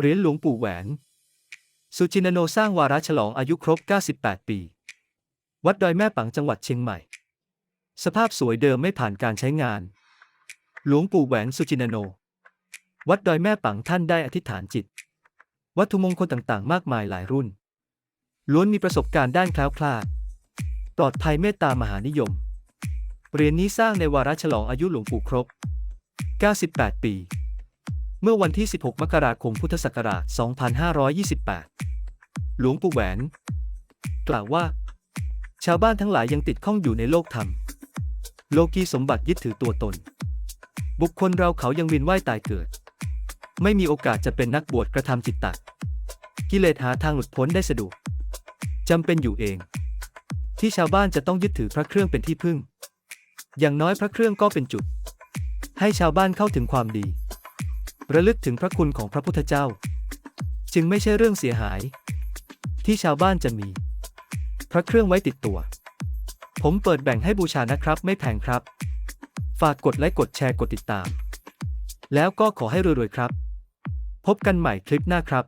เหรียญหลวงปู่แหวน สุจินโนสร้างวาระฉลองอายุครบ 98 ปี วัดดอยแม่ปังจังหวัดเชียงใหม่ สภาพสวยเดิมไม่ผ่านการใช้งาน หลวงปู่แหวนสุจินโน วัดดอยแม่ปังท่านได้อธิษฐานจิต วัตถุมงคลต่างๆ มากมายหลายรุ่น ล้วนมีประสบการณ์ด้านแคล้วคลาด ปลอดภัยเมตตามหานิยม เหรียญนี้สร้างในวาระฉลองอายุหลวงปู่ครบ 98 ปี เมื่อวันที่ 16 มกราคมพุทธศักราช 2528 หลวงปู่แหวน กล่าวว่า ชาวบ้านทั้งหลายยังติดข้องอยู่ในโลกธรรม โลกีสมบัติยึดถือตัวตน บุคคลเราเขายังวินว่ายตายเกิด ไม่มีโอกาสจะเป็นนักบวชกระทำจิตตะกิเลสหาทางหลุดพ้นได้สะดวกจำเป็นอยู่เอง ที่ชาวบ้านจะต้องยึดถือพระเครื่องเป็นที่พึ่ง อย่างน้อยพระเครื่องก็เป็นจุด ให้ชาวบ้านเข้าถึงความดี ระลึกถึงพระคุณของพระพุทธเจ้า จึงไม่ใช่เรื่องเสียหาย ที่ชาวบ้านจะมี พระเครื่องไว้ติดตัว ผมเปิดแบ่งให้บูชานะครับ ไม่แพงครับ ฝากกดไลค์กดแชร์กดติดตาม แล้วก็ขอให้รวยๆครับ พบกันใหม่คลิปหน้าครับ